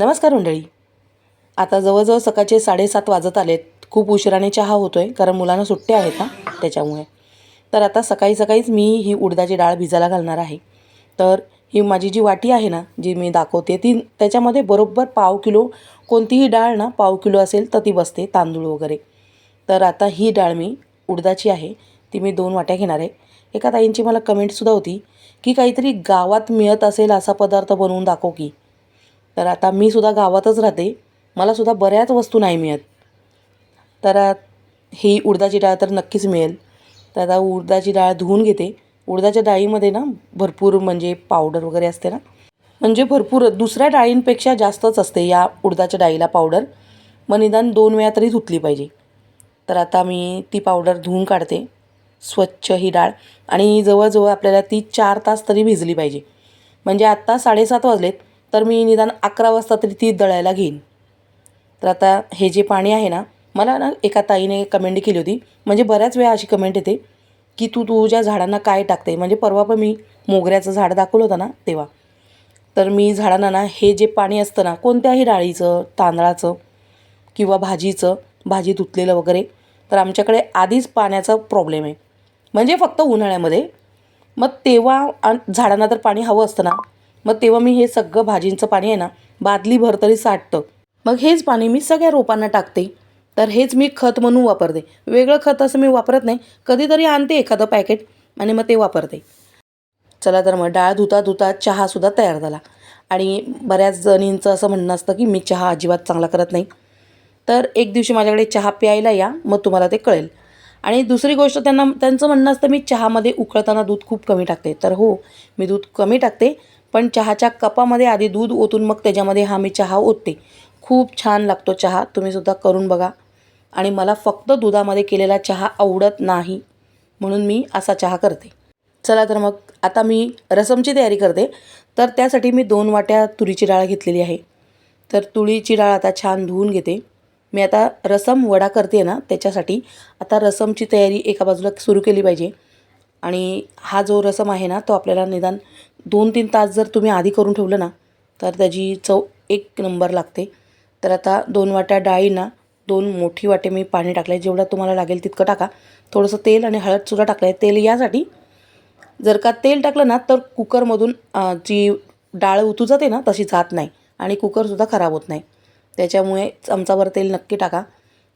नमस्कार मंडळी. आता जवळजवळ सकाळचे साडेसात वाजत आलेत. खूप उशिराने चहा होतो आहे कारण मुलांना सुट्ट्या आहेत ना त्याच्यामुळे. तर आता सकाळी सकाळीच मी ही उडदाची डाळ भिजायला घालणार आहे. तर ही माझी जी वाटी आहे ना जी मी दाखवते ती त्याच्यामध्ये बरोबर पाव किलो कोणतीही डाळ ना पाव किलो असेल तर ती बसते तांदूळ वगैरे. तर आता ही डाळ मी उडदाची आहे ती मी दोन वाट्या घेणार आहे. एका ताईंची मला कमेंटसुद्धा होती की काहीतरी गावात मिळत असेल असा पदार्थ बनवून दाखव की. तर आता मी सुद्धा गावातच राहते. मला सुद्धा बऱ्याच वस्तू नाही मिळत. तर ही उडदाची डाळ तर नक्कीच मिळेल. तर आता उडदाची डाळ धुवून घेते. उडदाच्या डाळीमध्ये ना भरपूर म्हणजे पावडर वगैरे असते ना. म्हणजे भरपूर दुसऱ्या डाळींपेक्षा जास्तच असते या उडदाच्या डाळीला पावडर मग निदान दोन वेळा तरी धुतली पाहिजे. तर आता मी ती पावडर धुवून काढते. स्वच्छ ही डाळ. आणि जवळजवळ आपल्याला ती चार तास तरी भिजली पाहिजे. म्हणजे आत्ता साडेसात वाजलेत. तर मी निदान अकरा वाजता तरी ती दळायला घेईन. तर आता हे जे पाणी आहे ना मला ना एका ताईने कमेंट केली होती. म्हणजे बऱ्याच वेळा अशी कमेंट येते की तू तुझ्या झाडांना काय टाकते? म्हणजे परवा पण मी मोगऱ्याचं झाड दाखवलं होतं ना तेव्हा. तर मी झाडांना ना हे जे पाणी असतं ना कोणत्याही डाळीचं तांदळाचं किंवा भाजीचं भाजी धुतलेलं वगैरे तर आमच्याकडे आधीच पाण्याचा प्रॉब्लेम आहे. म्हणजे फक्त उन्हाळ्यामध्ये. मग तेव्हा झाडांना तर पाणी हवं असतं ना. मग तेव्हा मी हे सगळं भाजींचं पाणी आहे ना बादलीभर तरी साठतं. मग हेच पाणी मी सगळ्या रोपांना टाकते. तर हेच मी खत म्हणून वापरते. वेगळं खत असं मी वापरत नाही. कधीतरी आणते एखादं पॅकेट आणि मग ते वापरते. चला तर मग डाळ धुता धुता चहासुद्धा तयार झाला. आणि बऱ्याच जणींचं असं म्हणणं असतं की मी चहा अजिबात चांगला करत नाही. तर एक दिवशी माझ्याकडे चहा प्यायला या मग तुम्हाला ते कळेल. आणि दुसरी गोष्ट त्यांना त्यांचं म्हणणं असतं मी चहामध्ये उकळताना दूध खूप कमी टाकते. तर हो मी दूध कमी टाकते. पण चहाच्या कपामध्ये आधी दूध ओतून मग त्याच्यामध्ये हा मी चहा ओतते. खूप छान लागतो चहा. तुम्हीसुद्धा करून बघा. आणि मला फक्त दुधामध्ये केलेला चहा आवडत नाही. म्हणून मी असा चहा करते. चला तर मग आता मी रसमची तयारी करते. तर त्यासाठी मी दोन वाट्या तुरीची डाळ घेतलेली आहे. तर तुरीची डाळ आता छान धुवून घेते. मी आता रसम वडा करते ना त्याच्यासाठी. आता रसमची तयारी एका बाजूला सुरू केली पाहिजे. आणि हा जो रसम आहे ना तो आपल्याला निदान दोन तीन तास जर तुम्ही आधी करून ठेवलं ना तर त्याची चव एक नंबर लागते. तर आता दोन वाट्या डाळींना दोन मोठी वाटे मी पाणी टाकलं आहे जेवढं तुम्हाला लागेल तितकं टाका. थोडंसं तेल आणि हळदसुद्धा टाकलं आहे तेल यासाठी जर का तेल टाकलं ना तर कुकरमधून जी डाळ उतू जाते ना तशी जात नाही आणि कुकरसुद्धा खराब होत नाही. त्याच्यामुळे चमचाभर तेल नक्की टाका.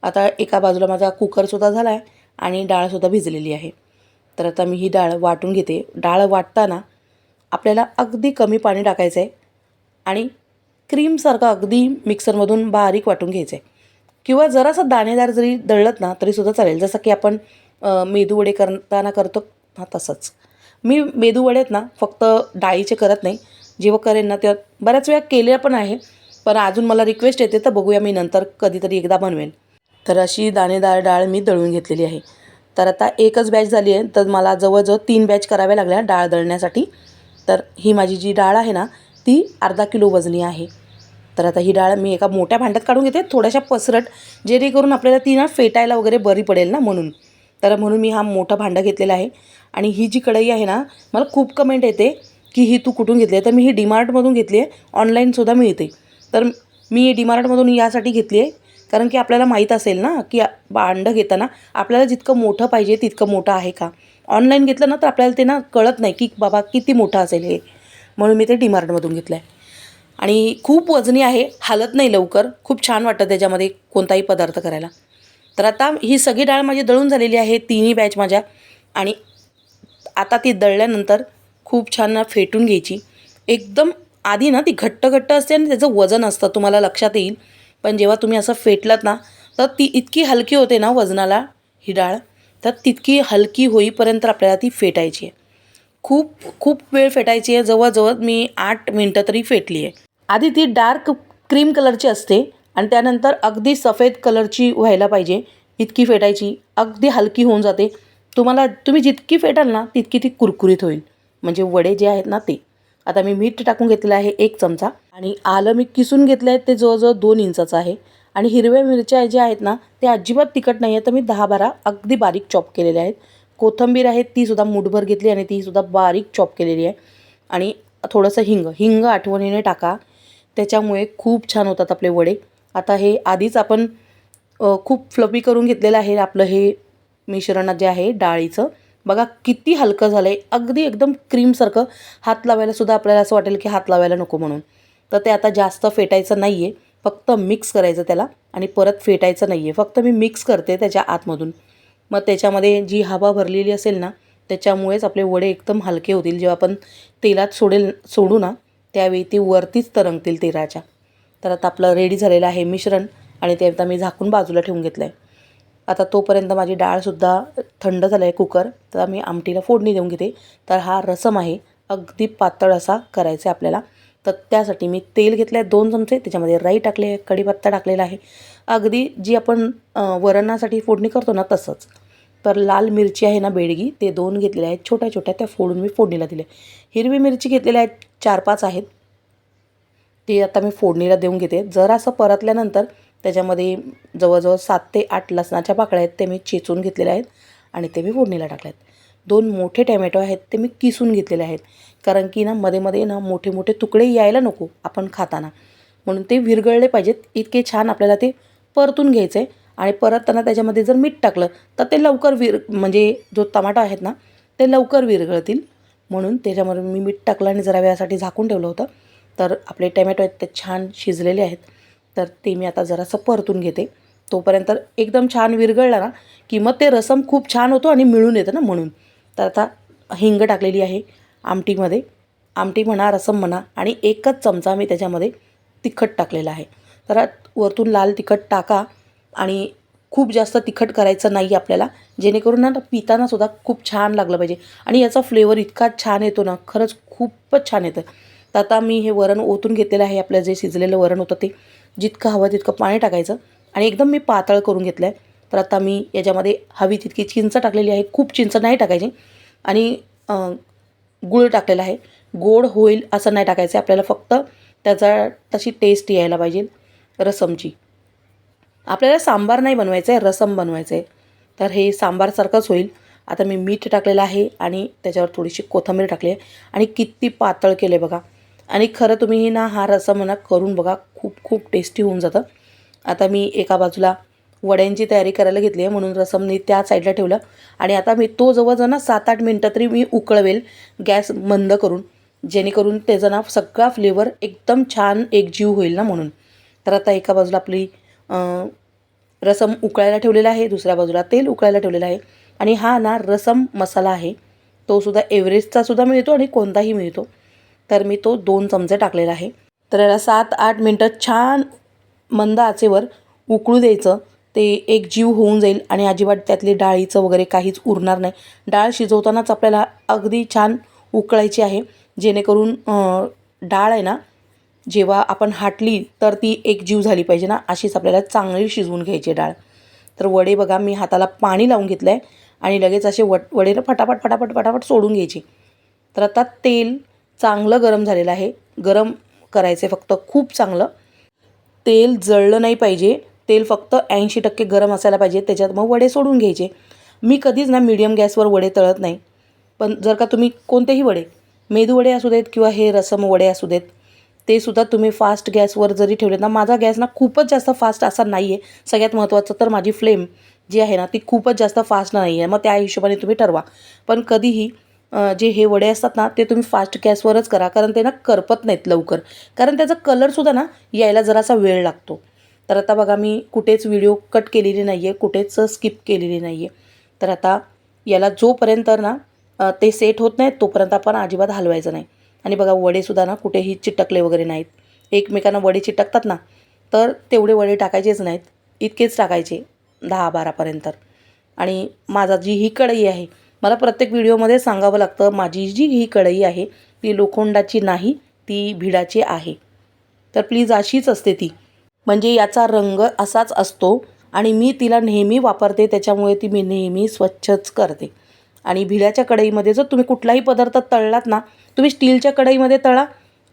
आता एका बाजूला माझा कुकरसुद्धा झाला आहे आणि डाळसुद्धा भिजलेली आहे. तर आता मी ही डाळ वाटून घेते. डाळ वाटताना आपल्याला अगदी कमी पाणी टाकायचं आहे आणि क्रीमसारखं अगदी मिक्सरमधून बारीक वाटून घ्यायचं आहे किंवा जरासं दाणेदार जरी दळलत ना तरीसुद्धा चालेल. जसं की आपण मेदूवडे करताना करतो. हा तसंच. मी मेदूवडेत ना फक्त डाळीचे करत नाही. जेव्हा करेन ना तेव्हा बऱ्याच वेळा केल्या पण आहे. पण अजून मला रिक्वेस्ट येते तर बघूया मी नंतर कधीतरी एकदा बनवेन. तर अशी दाणेदार डाळ मी दळून घेतलेली आहे. तर आता एकच बॅच झाली आहे तर मला जवळजवळ तीन बॅच कराव्या लागल्या डाळ दळण्यासाठी. तर ही माझी जी डाळ आहे ना ती अर्धा किलो वजनी आहे. तर आता ही डाळ मी एका मोठ्या भांड्यात काढून घेते. थोड्याशा पसरट जेणेकरून आपल्याला ती ना फेटायला वगैरे बरी पडेल ना म्हणून. तर म्हणून मी हा मोठा भांडा घेतलेला आहे. आणि ही जी कढई आहे ना मला खूप कमेंट येते की ही तू कुठून घेतली आहे. तर मी ही डीमार्टमधून घेतली आहे. ऑनलाईनसुद्धा मिळते. तर मी डीमार्टमधून यासाठी घेतली आहे. कारण की आपल्याला माहीत असेल ना की भांडं घेताना आपल्याला जितकं मोठं पाहिजे तितकं मोठं आहे का? ऑनलाईन घेतलं ना तर आपल्याला ते ना कळत नाही की बाबा किती मोठं असेल हे. म्हणून मी ते डीमार्टमधून घेतलं आहे आणि खूप वजनी आहे हालत नाही लवकर. खूप छान वाटतं त्याच्यामध्ये कोणताही पदार्थ करायला. तर आता ही सगळी डाळ माझी दळून झालेली आहे तिन्ही बॅच माझ्या. आणि आता ती दळल्यानंतर खूप छान फेटून घ्यायची. एकदम आधी ना ती घट्ट घट्ट असते आणि त्याचं वजन असतं तुम्हाला लक्षात येईल. पण जेव्हा तुम्ही असं फेटलात ना तर ती इतकी हलकी होते ना वजनाला ही डाळ तर तितकी हलकी होईपर्यंत आपल्याला ती फेटायची आहे. खूप खूप वेळ फेटायची आहे जवळजवळ मी आठ मिनटं तरी फेटली आहे. आधी ती डार्क क्रीम कलरची असते आणि त्यानंतर अगदी सफेद कलरची व्हायला पाहिजे इतकी फेटायची अगदी हलकी होऊन जाते. तुम्हाला तुम्ही जितकी फेटाल ना तितकी ती कुरकुरीत होईल. म्हणजे वडे जे आहेत ना ते. आता मी मीठ टाकून घेतलेलं आहे एक चमचा आणि आलं मी किसून घेतलं आहे ते जवळजवळ दोन इंचाचं आहे. आणि हिरव्या मिरच्या ज्या आहेत ना ते अजिबात तिखट नाही आहे तर मी दहा बारा अगदी बारीक चॉप केलेल्या आहेत. कोथंबीर आहे तीसुद्धा मुठभर घेतली आणि तीसुद्धा बारीक चॉप केलेली आहे. आणि थोडंसं हिंग हिंग आठवणीने टाका. त्याच्यामुळे खूप छान होतात आपले वडे. आता हे आधीच आपण खूप फ्लपी करून घेतलेलं आहे आपलं हे मिश्रण जे आहे डाळीचं. बघा किती हलकं झालं आहे अगदी एकदम क्रीमसारखं हात लावायलासुद्धा आपल्याला असं वाटेल की हात लावायला नको म्हणून. तर ते आता जास्त फेटायचं नाही आहे फक्त मिक्स करायचं त्याला आणि परत फेटायचं नाही आहे फक्त मी मिक्स करते त्याच्या आतमधून. मग त्याच्यामध्ये जी हवा भरलेली असेल ना त्याच्यामुळेच आपले वडे एकदम हलके होतील. जेव्हा आपण तेलात सोडेल सोडू ना त्यावेळी ती वरतीच तरंगतील तेलाच्या. तर आता आपलं रेडी झालेलं आहे मिश्रण आणि ते आता मी झाकून बाजूला ठेवून घेतलं आहे आता तोपर्यंत माझी डाळसुद्धा थंड झालं आहे कुकर तर मी आमटीला फोडणी देऊन घेते. तर हा रसम आहे अगदी पातळ असा करायचा आहे आपल्याला. तर त्यासाठी मी तेल घेतलं आहे दोन चमचे त्याच्यामध्ये राई टाकले आहे कढीपत्ता टाकलेला आहे. अगदी जी आपण वरणासाठी फोडणी करतो ना तसंच. तर लाल मिरची आहे ना बेडगी ते दोन घेतलेल्या आहेत छोट्या छोट्या त्या फोडून मी फोडणीला दिले. हिरवी मिरची घेतलेल्या आहेत चार पाच आहेत. ते आता मी फोडणीला देऊन घेते. जरासं परतल्यानंतर त्याच्यामध्ये जवळजवळ सात ते आठ लसणाच्या पाकळ्या आहेत ते मी चेचून घेतलेल्या आहेत आणि ते मी फोडणीला टाकले आहेत. दोन मोठे टॅमॅटो आहेत ते मी किसून घेतलेले आहेत. कारण की ना मध्ये मध्ये ना मोठे मोठे तुकडे यायला नको आपण खाताना. म्हणून ते विरघळले पाहिजेत. इतके छान आपल्याला ते परतून घ्यायचं आहे. आणि परतताना त्याच्यामध्ये जर मीठ टाकलं तर ते लवकर विर म्हणजे जो टमाटो आहेत ना ते लवकर विरघळतील. म्हणून त्याच्यामध्ये मी मीठ टाकलं आणि जरा वेळासाठी झाकून ठेवलं होतं. तर आपले टॅमॅटो आहेत ते छान शिजलेले आहेत. तर ते मी आता जरासं परतून घेते. तोपर्यंत एकदम छान विरघळला ना की मग ते रसम खूप छान होतो आणि मिळून येतं ना म्हणून. तर आता हिंग टाकलेली आहे आमटीमध्ये. आमटी म्हणा रसम म्हणा आणि एकच चमचा मी त्याच्यामध्ये तिखट टाकलेला आहे. तर वरतून लाल तिखट टाका आणि खूप जास्त तिखट करायचं नाही आपल्याला. जेणेकरून ना पितानासुद्धा खूप छान लागलं पाहिजे. आणि याचा फ्लेवर इतका छान येतो ना खरंच खूपच छान येतं. तर आता मी हे वरण ओतून घेतलेलं आहे आपलं जे शिजलेलं वरण होतं ते. जितकं हवं तितकं पाणी टाकायचं. आणि एकदम मी पातळ करून घेतलं आहे तर आता मी याच्यामध्ये हवी तितकी चिंच टाकलेली आहे. खूप चिंच नाही टाकायची. आणि गुळ गूळ टाकलेला आहे. गोड होईल असं नाही टाकायचं. आपल्याला फक्त त्याचा तशी टेस्ट यायला पाहिजे. रसमची. आपल्याला सांबार नाही बनवायचं आहे रसम बनवायचं आहे तर हे सांबारसारखंच होईल. आता मी मीठ टाकलेलं आहे आणि त्याच्यावर थोडीशी कोथिंबीर टाकली आहे. आणि किती पातळ केले बघा. आणि खरं तुम्ही ना हा रसम ना करून बघा खूप खूप टेस्टी होऊन जातं. आता मी एका बाजूला वड्यांची तयारी करायला घेतली आहे म्हणून रसम मी त्या साईडला ठेवलं. आणि आता मी तो जवळजवळ ना सात आठ मिनटं तरी मी उकळवेल गॅस मंद करून जेणेकरून त्याचा ना सगळा फ्लेवर एकदम छान एकजीव होईल ना म्हणून. तर आता एका बाजूला आपली रसम उकळायला ठेवलेला आहे दुसऱ्या बाजूला तेल उकळायला ठेवलेलं आहे. आणि हा ना रसम मसाला आहे तो सुद्धा एव्हरेस्टचा सुद्धा मिळतो आणि कोणताही मिळतो. तर मी तो दोन चमचे टाकलेला आहे. तर याला सात आठ मिनटं छान मंद आचेवर उकळू द्यायचं. ते एक जीव होऊन जाईल आणि अजिबात त्यातली डाळीचं वगैरे काहीच उरणार नाही. डाळ शिजवतानाच आपल्याला अगदी छान उकळायची आहे. जेणेकरून डाळ आहे ना जेव्हा आपण हाटली तर ती एक जीव झाली पाहिजे ना अशीच आपल्याला चांगली शिजवून घ्यायची डाळ. तर वडे बघा मी हाताला पाणी लावून घेतलं आहे आणि लगेच असे वट वडेला फटाफट फटाफट फटाफट सोडून घ्यायची. तर आता तेल चांगलं गरम झालेलं आहे. गरम करायचे फक्त खूप चांगलं. तेल जळलं नाही पाहिजे. तेल फक्त ऐंशी टक्के गरम असायला पाहिजे. त्याच्यात मग वडे सोडून घ्यायचे. मी कधीच ना मीडियम गॅसवर वडे तळत नाही. पण जर का तुम्ही कोणतेही वडे मेदू वडे असू देत किंवा हे रसम वडे असू देत ते सुद्धा तुम्ही फास्ट गॅसवर जरी ठेवले ना माझा गॅस ना खूपच जास्त फास्ट असा नाही आहे सगळ्यात महत्त्वाचं तर माझी फ्लेम जी आहे ना ती खूपच जास्त फास्ट नाही आहे. मग त्या हिशोबाने तुम्ही ठरवा. पण कधीही जे हे वडे असतात ना ते तुम्ही फास्ट गॅसवरच करा कारण ते ना करपत नाहीत लवकर. कारण त्याचा कलरसुद्धा ना यायला जरासा वेळ लागतो. तर आता बघा मी कुठेच व्हिडिओ कट केलेली नाही आहे कुठेच स्किप केलेली नाही आहे तर आता याला जोपर्यंत ना ते सेट होत नाहीत तोपर्यंत आपण अजिबात हलवायचं नाही. आणि बघा वडेसुद्धा ना कुठेही चिटकले वगैरे नाहीत. एकमेकांना वडे चिटकतात ना तर तेवढे वडे टाकायचेच नाहीत. इतकेच टाकायचे दहा बारापर्यंत आणि माझा जी ही कढई आहे मला प्रत्येक व्हिडिओमध्ये सांगावं लागतं माझी जी ही कढई आहे ती लोखंडाची नाही ती भिडाची आहे. तर प्लीज अशीच असते ती. म्हणजे याचा रंग असाच असतो आणि मी तिला नेहमी वापरते त्याच्यामुळे ती मी नेहमी स्वच्छच करते. आणि भिड्याच्या कढईमध्ये जर तुम्ही कुठलाही पदार्थ तळलात ना तुम्ही स्टीलच्या कढईमध्ये तळा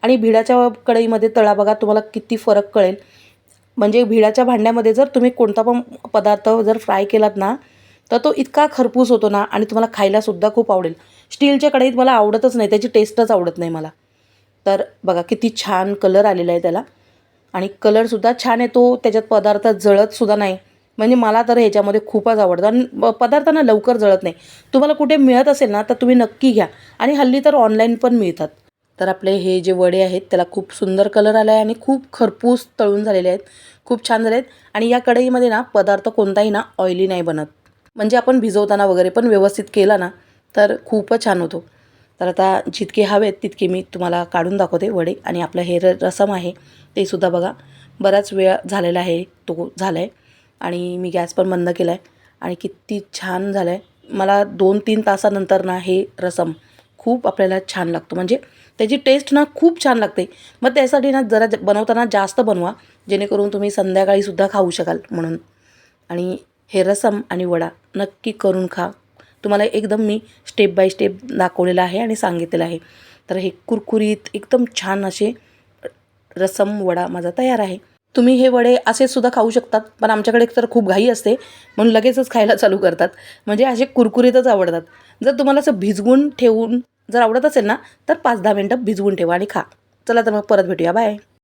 आणि भिडाच्या कढईमध्ये तळा बघा तुम्हाला किती फरक कळेल. म्हणजे भिडाच्या भांड्यामध्ये जर तुम्ही कोणता पण पदार्थ जर फ्राय केलात ना तर तो इतका खरपूस होतो ना आणि तुम्हाला खायलासुद्धा खूप आवडेल. स्टीलच्या कढईत मला आवडतच नाही त्याची टेस्टच आवडत नाही मला. तर बघा किती छान कलर आलेला आहे त्याला. आणि कलरसुद्धा छान येतो त्याच्यात पदार्थ जळतसुद्धा नाही. म्हणजे मला तर ह्याच्यामध्ये खूपच आवडतं. आणि पदार्थांना लवकर जळत नाही. तुम्हाला कुठे मिळत असेल ना तर तुम्ही नक्की घ्या. आणि हल्ली तर ऑनलाईन पण मिळतात. तर आपले हे जे वडे आहेत त्याला खूप सुंदर कलर आला आहे आणि खूप खरपूस तळून झालेले आहेत. खूप छान झाले आहेत आणि या कढईमध्ये ना पदार्थ कोणताही ना ऑइली नाही बनत. म्हणजे आपण भिजवताना वगैरे पण व्यवस्थित केला ना तर खूपच छान होतो. तर आता जितके हवेत तितके मी तुम्हाला काढून दाखवते वडे आणि आपलं हे रसम आहे ते सुद्धा बघा. बराच वेळ झालेला आहे तो झाला आहे आणि मी गॅस पण बंद केला आहे आणि किती छान झालं आहे मला दोन तीन तासानंतर ना हे रसम खूप आपल्याला छान लागतो. म्हणजे त्याची टेस्ट ना खूप छान लागते. मग त्यासाठी ना जरा ज- बनवताना जास्त बनवा जेणेकरून तुम्ही संध्याकाळीसुद्धा खाऊ शकाल म्हणून. आणि हे रसम आणि वडा नक्की करून खा. तुम्हाला एकदम मी स्टेप बाय स्टेप दाखवलेलं आहे आणि सांगितलेलं आहे. तर हे कुरकुरीत एकदम छान असे रसम वडा माझा तयार आहे. तुम्ही हे वडे असे सुद्धा खाऊ शकतात पण आमच्याकडे तर खूप घाई असते म्हणून लगेचच खायला चालू करतात. म्हणजे असे कुरकुरीतच आवडतात. जर तुम्हाला असं भिजवून ठेवून जर आवडत असेल ना तर पाच दहा मिनटं भिजवून ठेवा आणि खा. चला तर मग परत भेटूया. बाय